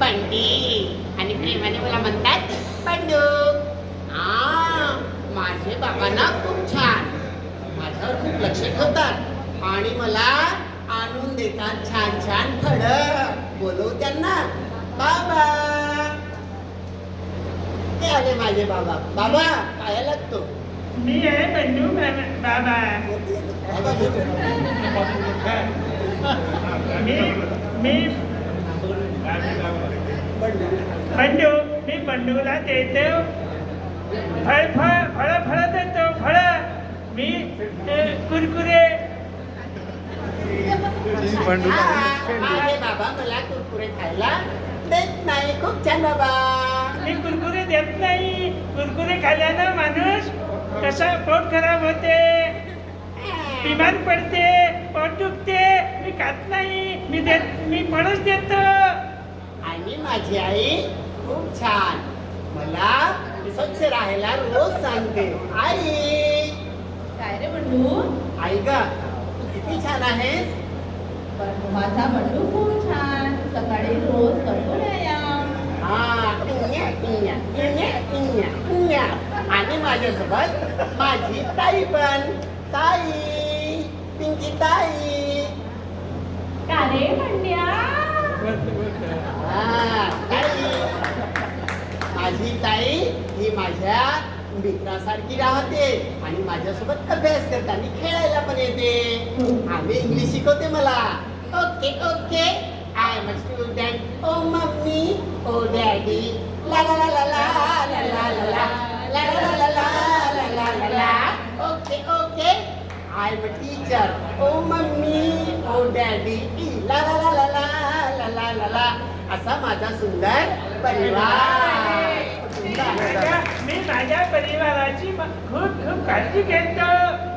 बंडी आणि प्रेमाने मला म्हणतात हा माझे बाबा ना खूप छान. माझ्यावर खूप लक्ष ठेवतात. आणि मला आणून देतात छान छान फळ. बोलवू त्यांना. बाबा. ते आले माझे बाबा. बाबा पाया लागतो. मी आहे बाबा. बाबा. मी मी बंडू मी बंडूला देतो. फळ फळ फळ फळ देतो फळ. मी कुरकुरे. हा, माझे बाबा मला कुरकुरे खायला देत नाही. खूप छान बाबा. मी कुरकुरे देत नाही. कुरकुरे खाल्ल्यानं माणूस कसा पोट खराब होते. बिमार पडते पोट दुखते. मी खात नाही. मी देत मी फळच देतो. आणि माझी आई खूप छान. मला स्वच्छ राहायला रोज सांगते. आई! काय रे बंडू? आई ग तू किती छान आहेस. पण माझा बंडू खूप छान. सकाळी रोज करतो व्यायाम. हा इन्या. आणि माझ्यासोबत माझी ताई पण. ताई पिंकी ताई. का रे बंड्या? माझ्या मित्रासारखी राहते आणि माझ्यासोबत अभ्यास करते आणि खेळायला पण येते आम्ही इंग्लिश शिकवते मला okay okay I am student oh mummy oh daddy ला ला ला ला ला ला ला ला ला ला ला ला ला ला okay okay I am teacher oh mummy oh daddy ला ला ला ला ला ला ला ला असा माझा सुंदर परिवार माझ्या- परिवाराची खूप खूप काळजी घेतो.